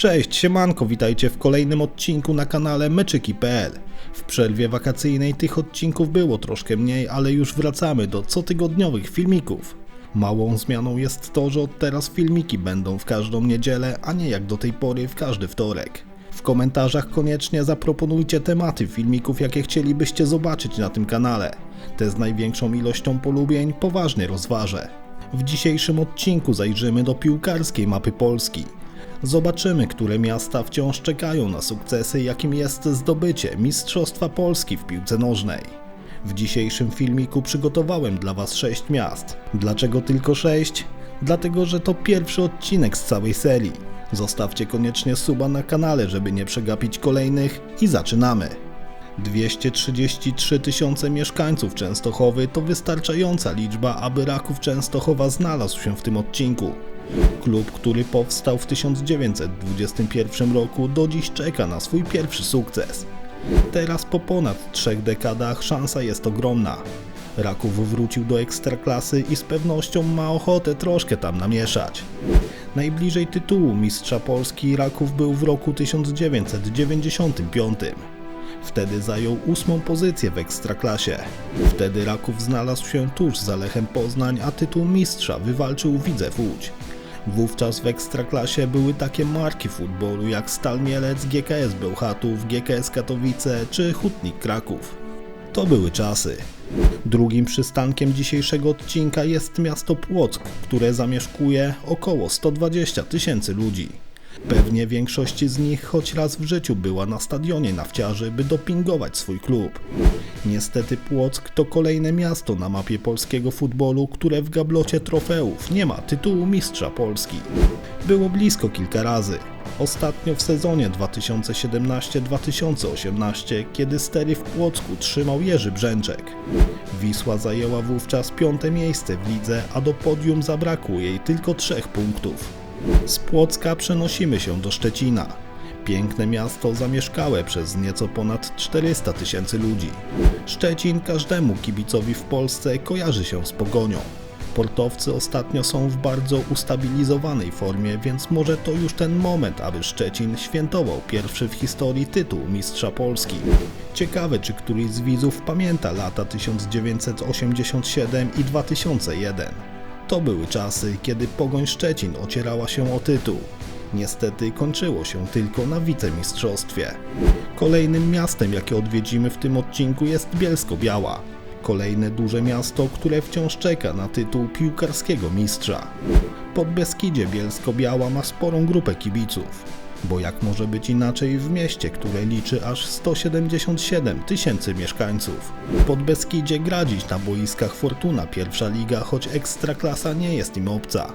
Cześć, siemanko, witajcie w kolejnym odcinku na kanale Meczyki.pl. W przerwie wakacyjnej tych odcinków było troszkę mniej, ale już wracamy do cotygodniowych filmików. Małą zmianą jest to, że od teraz filmiki będą w każdą niedzielę, a nie jak do tej pory w każdy wtorek. W komentarzach koniecznie zaproponujcie tematy filmików, jakie chcielibyście zobaczyć na tym kanale. Te z największą ilością polubień poważnie rozważę. W dzisiejszym odcinku zajrzymy do piłkarskiej mapy Polski. Zobaczymy, które miasta wciąż czekają na sukcesy, jakim jest zdobycie Mistrzostwa Polski w piłce nożnej. W dzisiejszym filmiku przygotowałem dla Was 6 miast. Dlaczego tylko 6? Dlatego, że to pierwszy odcinek z całej serii. Zostawcie koniecznie suba na kanale, żeby nie przegapić kolejnych i zaczynamy. 233 tysiące mieszkańców Częstochowy to wystarczająca liczba, aby Raków Częstochowa znalazł się w tym odcinku. Klub, który powstał w 1921 roku, do dziś czeka na swój pierwszy sukces. Teraz po ponad trzech dekadach szansa jest ogromna. Raków wrócił do ekstraklasy i z pewnością ma ochotę troszkę tam namieszać. Najbliżej tytułu mistrza Polski Raków był w roku 1995. Wtedy zajął ósmą pozycję w ekstraklasie. Wtedy Raków znalazł się tuż za Lechem Poznań, a tytuł mistrza wywalczył Widzew Łódź. Wówczas w ekstraklasie były takie marki futbolu jak Stal Mielec, GKS Bełchatów, GKS Katowice czy Hutnik Kraków. To były czasy. Drugim przystankiem dzisiejszego odcinka jest miasto Płock, które zamieszkuje około 120 tysięcy ludzi. Pewnie większość z nich choć raz w życiu była na stadionie nawciarzy, by dopingować swój klub. Niestety Płock to kolejne miasto na mapie polskiego futbolu, które w gablocie trofeów nie ma tytułu mistrza Polski. Było blisko kilka razy. Ostatnio w sezonie 2017-2018, kiedy stery w Płocku trzymał Jerzy Brzęczek. Wisła zajęła wówczas piąte miejsce w lidze, a do podium zabrakło jej tylko trzech punktów. Z Płocka przenosimy się do Szczecina. Piękne miasto zamieszkałe przez nieco ponad 400 tysięcy ludzi. Szczecin każdemu kibicowi w Polsce kojarzy się z pogonią. Portowcy ostatnio są w bardzo ustabilizowanej formie, więc może to już ten moment, aby Szczecin świętował pierwszy w historii tytuł Mistrza Polski. Ciekawe, czy któryś z widzów pamięta lata 1987 i 2001. To były czasy, kiedy Pogoń Szczecin ocierała się o tytuł. Niestety kończyło się tylko na wicemistrzostwie. Kolejnym miastem, jakie odwiedzimy w tym odcinku jest Bielsko-Biała. Kolejne duże miasto, które wciąż czeka na tytuł piłkarskiego mistrza. Podbeskidzie Bielsko-Biała ma sporą grupę kibiców. Bo jak może być inaczej w mieście, które liczy aż 177 tysięcy mieszkańców? Pod Beskidzie gra dziś na boiskach Fortuna pierwsza liga, choć ekstraklasa nie jest im obca.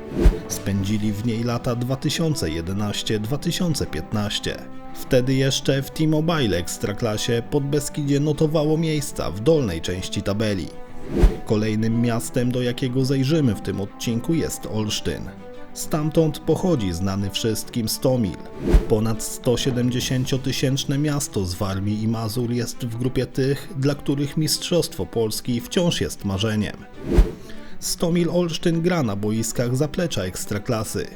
Spędzili w niej lata 2011-2015. Wtedy jeszcze w T-Mobile Ekstraklasie pod Beskidzie notowało miejsca w dolnej części tabeli. Kolejnym miastem, do jakiego zajrzymy w tym odcinku jest Olsztyn. Stamtąd pochodzi znany wszystkim Stomil. Ponad 170-tysięczne miasto z Warmii i Mazur jest w grupie tych, dla których Mistrzostwo Polski wciąż jest marzeniem. Stomil Olsztyn gra na boiskach zaplecza ekstraklasy.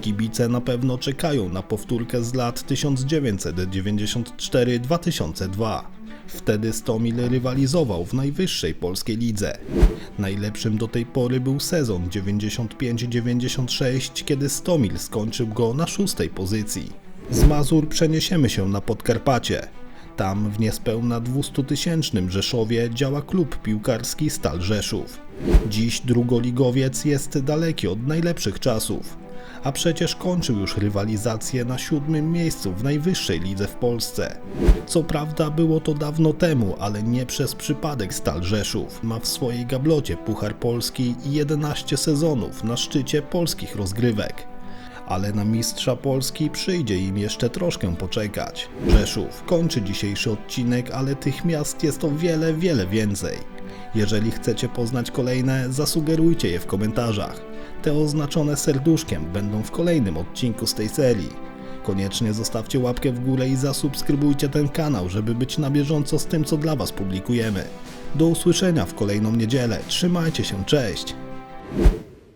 Kibice na pewno czekają na powtórkę z lat 1994-2002. Wtedy Stomil rywalizował w najwyższej polskiej lidze. Najlepszym do tej pory był sezon 95-96, kiedy Stomil skończył go na szóstej pozycji. Z Mazur przeniesiemy się na Podkarpacie. Tam w niespełna 200-tysięcznym Rzeszowie działa klub piłkarski Stal Rzeszów. Dziś drugoligowiec jest daleki od najlepszych czasów, a przecież kończył już rywalizację na siódmym miejscu w najwyższej lidze w Polsce. Co prawda było to dawno temu, ale nie przez przypadek Stal Rzeszów ma w swojej gablocie Puchar Polski i 11 sezonów na szczycie polskich rozgrywek ale na mistrza Polski przyjdzie im jeszcze troszkę poczekać. Rzeszów kończy dzisiejszy odcinek, ale tych miast jest o wiele, wiele więcej. Jeżeli chcecie poznać kolejne, zasugerujcie je w komentarzach. Te oznaczone serduszkiem będą w kolejnym odcinku z tej serii. Koniecznie zostawcie łapkę w górę i zasubskrybujcie ten kanał, żeby być na bieżąco z tym, co dla Was publikujemy. Do usłyszenia w kolejną niedzielę. Trzymajcie się, cześć!